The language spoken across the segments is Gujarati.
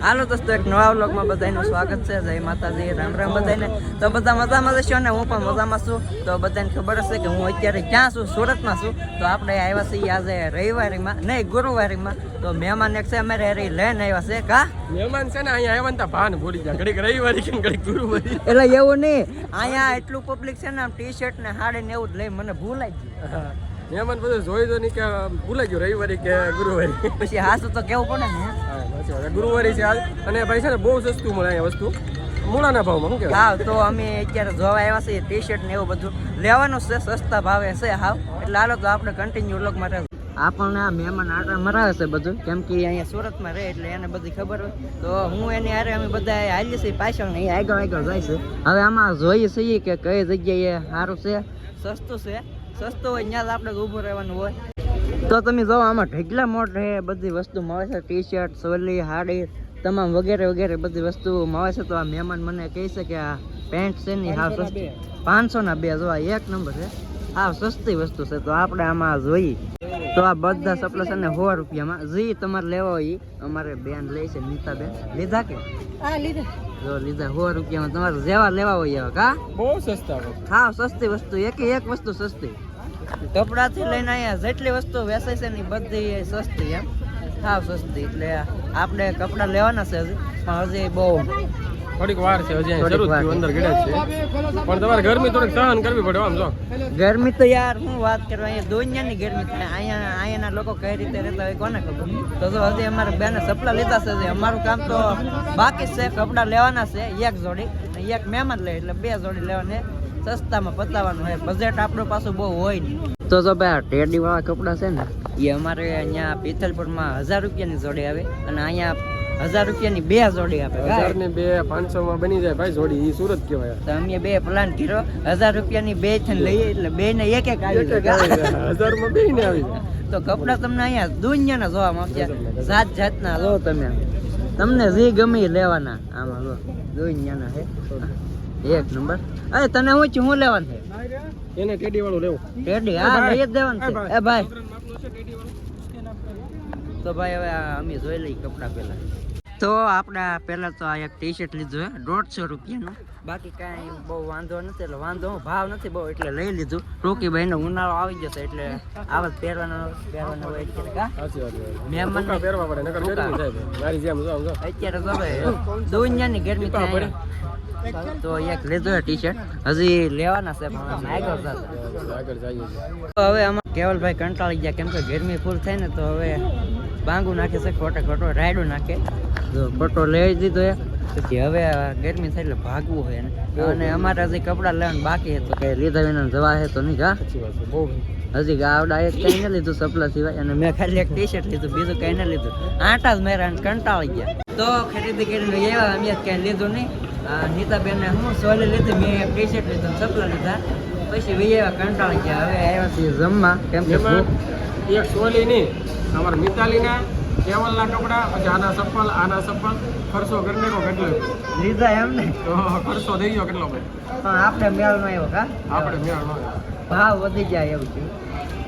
હાલો દોસ્તો એક નવા વ્લોગમાં બધાનું સ્વાગત છે. જય માતાજી રામ રામ બધાને. તો બધા મજામાં જશો અને હું પણ મજામાં છું. તો બધાને ખબર હશે કે હું અત્યારે ક્યાં છું? સુરતમાં છું. તો આપણે આવ્યા છીએ આજે રવિવારીમાં નહીં ગુરુવારીમાં. તો મહેમાન એક છે અમારે અરે લઈને આવ્યા છે. કા? મહેમાન છે ને અહીંયા આવ્યા ને તા ભાન ભૂલી જાય ઘડીક રવિવારી કે ઘડીક ગુરુવારી? એટલે એવું નહીં. અહીંયા એટલું પબ્લિક છે ને આમ ટી શર્ટ ને હાડી ને એવું જ લઈ મને ભૂલાઈ ગયું. મહેમાન બધું જોઈ તો નહીં કે ભૂલાઈ ગયું રવિવારી કે ગુરુવારી. પછી હાસ તો કેવું પડે ને? સાચી. ગુરુવારી છે આજ અને ભાઈ છે ને બહુ સસ્તું મળે અહીંયા વસ્તુ. મૂળાના ભાવમાં શું હા તો અમે અત્યારે જોવા આવ્યા છીએ ટી શર્ટ ને એવું બધું. લેવાનું છે સસ્તા ભાવે છે હાવ. એટલે હાલો તો આપણે કન્ટિન્યુ લોક માટે આપણને આ મહેમાન આટા મરાવે છે બધું. કેમ કે અહીંયા સુરતમાં રહે એટલે એને બધી ખબર હોય. તો હું એની હારે અમે બધા હાલીએ છીએ પાછળ ને આગળ આગળ જાય છે. હવે આમાં જોઈએ છીએ કે કઈ જગ્યાએ સારું છે સસ્તું છે. સસ્તું હોય ત્યાં જ આપણે ઊભું રહેવાનું હોય. તો તમે જો આમાં ઢગલા મોટ બધી વસ્તુ મળે છે. ટી શર્ટ સોલી હાડી તમામ વગેરે વગેરે બધી વસ્તુ મળે છે. તો આ મહેમાન મને કહે છે કે આ પેન્ટ છે ને હાવ સસ્તી. પાંચસો ના બે જો આ એક નંબર છે. હાવ સસ્તી વસ્તુ છે. તો આપણે આમાં જોઈએ. તો આ બધા સપ્લા છે ને સો રૂપિયામાં. જે તમારે લેવા હોય અમારે બેન લે છે નીતા બેન લીધા કે? જો લીધા સો રૂપિયામાં તમારે જેવા લેવા હોય એવા કા? બહુ સસ્તા હા સસ્તી વસ્તુ એક એક વસ્તુ સસ્તી. કપડાથી લઈને અહીંયા જેટલી વસ્તુ વેચાય છે ને બધી સસ્તી એમ. હાવ સસ્તી એટલે આપણે કપડાં લેવાના છે હજી પણ હજી બહુ. થોડીક વાર છે હજી અહીં થોડીક શરૂ વાર. થયું અંદર ગળે છે. પણ તમારે ગરમી થોડીક સહન કરવી પડે આમ જો. ગરમી તો યાર હું વાત કરું અહીંયા દુનિયાની ગરમી થાય. અહીંયા અહીંયાના લોકો કઈ રીતે રહેતા હોય કોને ખબર? તો જો હજી અમારે બેને સપલા લેતા છે અમારું કામ તો બાકી છે કપડાં લેવાના છે એક જોડી એક મહેમાન લે એટલે બે જોડી લેવાને સસ્તામાં પતાવવાનું હોય. બજેટ આપણું પાછું બહુ હોય નહીં. તો જો ભાઈ આ ટેડી કપડાં છે ને એ અમારે અહીંયા પિથલપુરમાં હજાર રૂપિયાની જોડી આવે અને અહીંયા હજાર રૂપિયાની બે જોડી આપે. હજાર ને બે પાંચસો માં બની જાય ભાઈ જોડી એ સુરત કહેવાય. તો અમે બે પ્લાન કર્યો. હજાર રૂપિયાની બે થઈને લઈએ એટલે બે ને એક એક આવી હજારમાં બે ને આવી તો કપડાં તમને અહીંયા દુનિયાના જોવા મળશે. જાત જાતના લો તમે. તમને જે ગમે લેવાના. આમાં દુનિયાના છે એક નંબર. અરે તને હું શું લેવાનું? છે એને ટેડી વાળું લેવું. રેડી હા લઈ જ દેવાનું છે. એ ભાઈ. તો ભાઈ હવે અમે જોઈ લઈએ કપડા પહેલા. તો આપણે આ તો આ એક ટી શર્ટ લીધું હે દોઢસો રૂપિયાનું. બાકી કાંઈ બહુ વાંધો નથી એટલે વાંધો ભાવ નથી બહુ એટલે લઈ લીધું. ટૂંકી ભાઈનો ઉનાળો આવી જશે એટલે આવા પહેરવાનો પહેરવાનો હોય એટલે કા? મહેમાન પહેરવા પડે નકર ગરમી થાય મારી જેમ જો અત્યારે તો ભાઈ દુનિયાની ગરમી થાય. તો એક લીધું ટી શર્ટ હજી લેવાના છે પણ આગળ આગળ જઈએ તો હવે આમાં કેવલભાઈ કંટાળી ગયા કેમ કે ગરમી ફૂલ થાય ને તો હવે બાંગુ નાખે છે ખોટે ખોટો રાયડું નાખે. તો ખોટો લઈ દીધો એ પછી હવે ગરમી થાય એટલે ભાગવું હોય એને. અને અમારે હજી કપડાં લેવાનું બાકી હતું કે લીધા વિના જવા હે તો નહીં કા બહુ હજી ગાવડા એક કઈ ન લીધું સપલા સિવાય અને મેં ખાલી એક ટી શર્ટ લીધું બીજું કઈ ન લીધું. આટા જ મેરા કંટાળી ગયા. તો ખરીદી કરીને એવા અમે કઈ લીધું નહીં. નીતાબેન હું સોલી લીધી મેં એક ટી શર્ટ લીધું સપલા લીધા. પછી વિજયવા કંટાળી ગયા. હવે આવ્યા છીએ જમવા. કેમ કે એક સોલી ની અમારા મિતાલીના કેવલના કપડા પછી આના ચપ્પલ આના ચપ્પલ ખર્ચો કરીને કો કેટલો લીધા એમ ને? તો ખર્ચો થઈ ગયો કેટલો ભાઈ? પણ આપણે મેળ નો આવ્યો કા? આપણે મેળ નો ભાવ વધી જાય એવું છે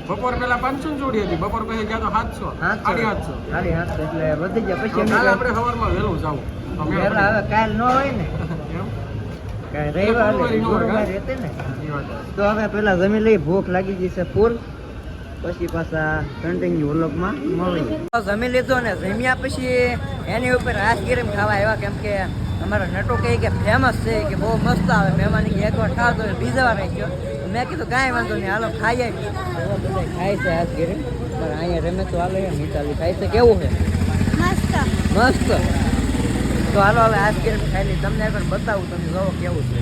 બપોર પેલા પાંચસો જોડી હતી. બપોર પછી ગયા તો સાતસો સાડી સાતસો સાડી હાથ એટલે વધી ગયા. પછી કાલે આપણે સવારમાં વહેલું જાવું હવે કાલ ન હોય ને? તો હવે પેલા જમી લઈ ભૂખ લાગી ગઈ છે ફૂલ. પછી પાછા કન્ટિન્યુ વ્લોગમાં મળી જમી લીધો ને જમ્યા પછી એની ઉપર આઈસ્ક્રીમ ખાવા આવ્યા કેમ કે અમારા નટો કહે કે ફેમસ છે કે બહુ મસ્ત આવે. મહેમાન કે એકવાર ખાવ તો બીજા વાર ગયો મેં કીધું કાંઈ વાંધો નહીં હાલો ખાઈએ. બધા ખાય છે આઈસ્ક્રીમ પણ અહીંયા રમે તો હાલો મિતાલી ખાય છે. કેવું છે? મસ્ત. તો હાલો હવે આઈસ્ક્રીમ ખાઈ લઈ તમને આગળ બતાવું તમે જોવો કેવું છે.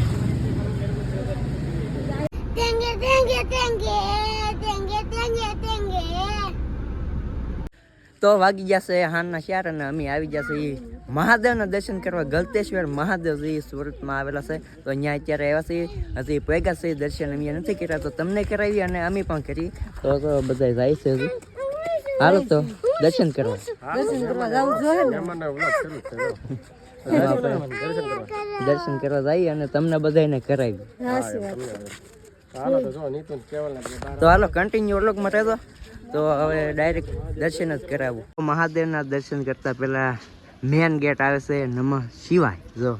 તો વાગી જશે હાનના ચાર અને અમે આવી જશે એ મહાદેવના દર્શન કરવા. ગલતેશ્વર મહાદેવ જે સુરતમાં આવેલા છે તો અહીંયા અત્યારે આવ્યા છે હજી પૈગા છે દર્શન અમે નથી કર્યા તો તમને કરાવી અને અમે પણ કરી. તો તો બધા જાય છે હજી. હાલો તો દર્શન કરવા. મહેમાનના vlog શરૂ જ દર્શન કરવા. જઈએ અને તમને બધાને કરાવી તો હાલો કન્ટિન્યુ વ્લોગમાં રહેતો તો હવે ડાયરેક્ટ દર્શન જ કરાવું. મહાદેવના દર્શન કરતા પહેલા મેન ગેટ આવે છે નમઃ શિવાય. જો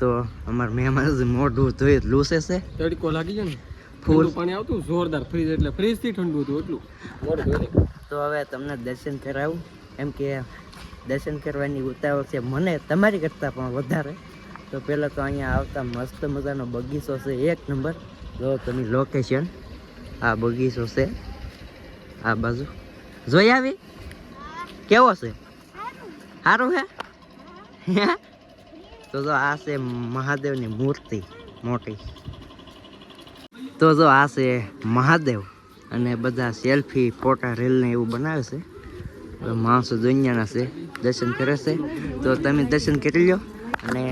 તો અમારા મહેમાન મોઢું ધોઈ લૂસે છે. તડકો લાગી જાય ને ફૂલ. પાણી આવતું જોરદાર ફ્રીજ એટલે ફ્રીજથી ઠંડુ હતું એટલું. તો હવે તમને દર્શન કરાવું. એમ કે દર્શન કરવાની ઉતાવળ છે મને તમારી કરતાં પણ વધારે. તો પહેલાં તો અહીંયા આવતા મસ્ત મજાનો બગીચો છે એક નંબર. જો તમે લોકેશન આ બગીચો છે, આ બાજુ. જોઈ આવી? કેવો છે? સારું હે? તો જો આ છે મહાદેવની મૂર્તિ મોટી. તો જો આ છે મહાદેવ અને બધા સેલ્ફી ફોટા રીલને એવું બનાવે છે. માણસો દુનિયાના છે દર્શન કરે છે. તો તમે દર્શન કરી લો અને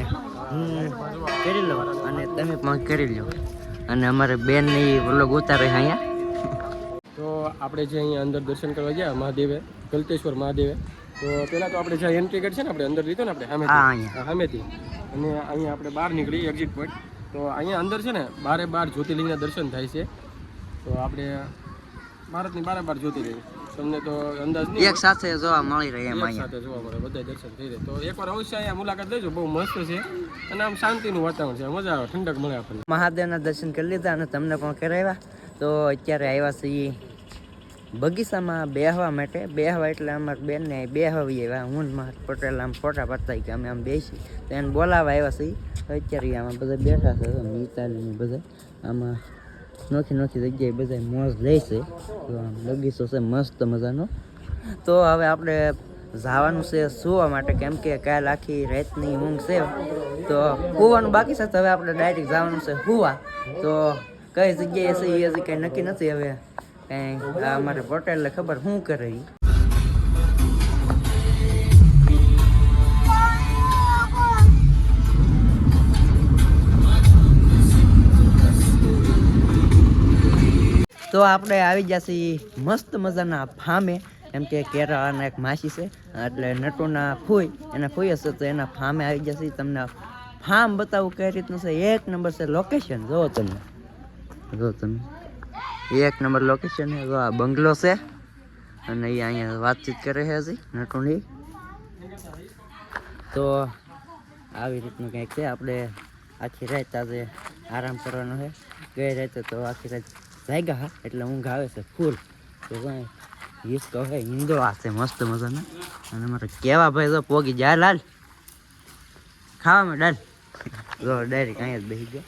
હું કરી લો અને તમે પણ કરી લો અને અમારે બેનની વ્લોગ ઉતારે અહીંયા. તો આપણે જે અહીંયા અંદર દર્શન કરવા ગયા મહાદેવે ગલતેશ્વર મહાદેવે. તો પહેલાં તો આપણે જે એન્ટ્રી ગેટ છે ને આપણે અંદર લીધો ને આપણે સામેથી સામેથી અને અહીંયા આપણે બહાર નીકળી એક્ઝિટ પોઈન્ટ તો અહીંયા અંદર છે ને બારે બાર જ્યોતિર્લિંગના દર્શન થાય છે. તો આપણે ભારતની બારે બાર જ્યોતિર્લિંગ. તમને તો અંદાજ નહીં એક સાથે જોવા મળી રહે એમ અહીંયા. સાથે જોવા મળે બધા દર્શન થઈ રહે તો એકવાર અવશ્ય અહીંયા મુલાકાત લેજો બહુ મસ્ત છે અને આમ શાંતિનું વાતાવરણ છે મજા આવે ઠંડક મળે આપણને. મહાદેવના દર્શન કરી લીધા અને તમને પણ કરાવ્યા. તો અત્યારે આવ્યા છીએ બગીચામાં બેહવા માટે. બેહવા એટલે અમારે બેનને બેહવી આવ્યા હું મારા પટેલ આમ ફોટા પાડતા કે અમે આમ બેસી તો એને બોલાવવા આવ્યા છીએ. અત્યારે આમાં બધા બેઠા છે મિતાલી બધા. આમાં નોખી નોખી જગ્યાએ બધા મોજ લે છે. બગીચો છે મસ્ત મજાનો. તો હવે આપણે જવાનું છે સુવા માટે, કેમ કે કાલ આખી રાતની ઊંઘ છે. તો કૂવાનું બાકી છે, તો હવે આપણે ડાયરેક્ટ જવાનું છે હુવા તો કઈ જગ્યાએ છે, એ હજી કંઈ નક્કી નથી હવે. કંઈ અમારે પટેલને ખબર શું કરે તો આપણે આવી જશે મસ્ત મજાના ફામે. એમ કે કેરાના એક માસી છે, એટલે નટુના ફૂઈ, એના ફૂઈ હશે તો એના ફામે આવી જશે. તમને ફાર્મ બતાવું કઈ રીતનું છે. એક નંબર છે લોકેશન જો તમે જો તમે. એક નંબર લોકેશન છે. જો આ બંગલો છે. અને એ અહીંયા વાતચીત કરે છે હજી, નટુની. તો આવી રીતનું કંઈક છે. આપણે આખી રાત આજે આરામ કરવાનો છે. ગઈ રાતે તો આખી રાત જાગ્યા હા, એટલે ઊંઘ આવે છે ફૂલ તો કાંઈ તો હે ઈંદો છે મસ્ત મજાના. અને મારે કેવા ભાઈ તો પોગી જા લાલ ખાવામાં ડાલ. જો, ડાયરેક્ટ અહીંયા જ બેસી ગયો.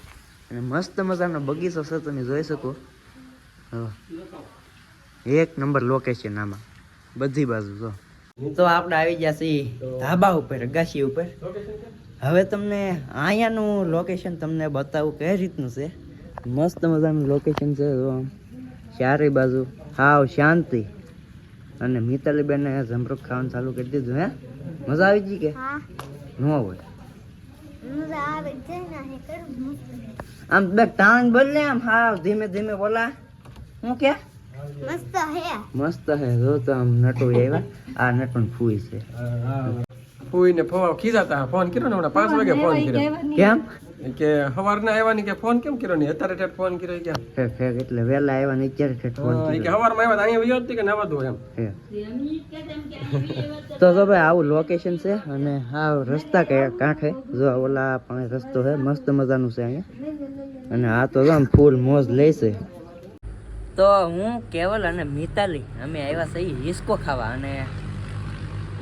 અને મસ્ત મજાનો બગીચો છે, તમે જોઈ શકો. એક નંબર લોકેશન આમાં. બધી બાજુ, જો. તો આપણે આવી ગયા છીએ ધાબા ઉપર, અગાશી ઉપર. હવે તમને અહીંયાનું લોકેશન તમને બતાવું કઈ રીતનું છે. મસ્ત મજાનું લોકેશન છે જો. ચારે બાજુ. હાવ શાંતિ. અને મિતાલીબેને જમરૂખ ખાવાનું ચાલુ કરી દીધું હે? મજા આવી ગઈ કે? ન હોય. મજા આવે છે ને હે કરું મસ્ત આમ બે ટાંગ બદલે આમ. હાવ ધીમે ધીમે બોલા. હું કે? મસ્ત હે મસ્ત હે જો તો આમ નટુ આવ્યા. આ નટુ ફૂઈ છે. ફૂઈને ફોન ખીજાતા. ફોન કર્યો ને હમણાં? પાંચ વાગે ફોન કર્યો. કેમ? કે સવારના આવ્યા ને કે ફોન કેમ કર્યો નહીં? અત્યારે ઠેઠ ફોન કર્યો કેમ ફેક ફેક એટલે વેલા આવ્યા ને અત્યારે ઠેઠ ફોન હા, કે કર્યો. સવારમાં આવ્યા તો અહીંયા વિયો કે નવા દો એમ? હે. તો જો ભાઈ આવું લોકેશન છે અને આ રસ્તા કે કાંઠે જો ઓલા પણ રસ્તો છે મસ્ત મજાનું છે અહીંયા. અને આ તો જો આમ ફૂલ મોજ લે છે. તો હું કેવલ અને મિતાલી અમે આવ્યા છે હિસ્કો ખાવા અને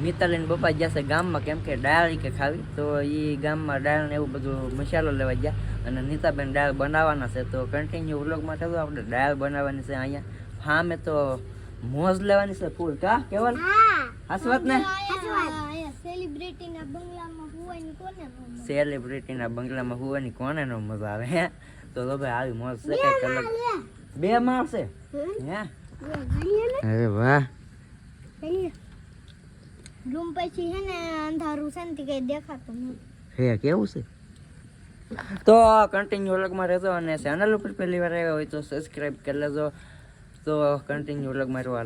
મિતાલી ને પપ્પા ગયા છે ગામમાં કેમ કે દાળ કે ખાવી. તો એ ગામમાં દાળ ને એવું બધું મસાલો લેવા ગયા અને નીતાબેન દાળ બનાવવાના છે. તો કન્ટિન્યુ વ્લોગમાં માટે તો આપણે દાળ બનાવવાની છે અહીંયા. ફામે તો મોજ લેવાની છે ફૂલ કા? કેવલ? હસવત હાસી વાત ને સેલિબ્રિટી બંગલામાં હુવાની કોને મજા? સેલિબ્રિટીના બંગલામાં હોવાની કોને નો મજા આવે હે? તો તો ભાઈ આવી મોજ છે કંઈક અલગ. બે છે? હે? અરે વાહ. રૂમ પછી છે ને અંધારું છે ને તે કઈ દેખાતું નથી. હે કેવું છે? તો કન્ટિન્યુ વ્લોગમાં રહેજો અને ચેનલ ઉપર પહેલી વાર આવ્યા હોય તો સબસ્ક્રાઇબ કરી લેજો. તો કન્ટિન્યુ વ્લોગમાં રહેવા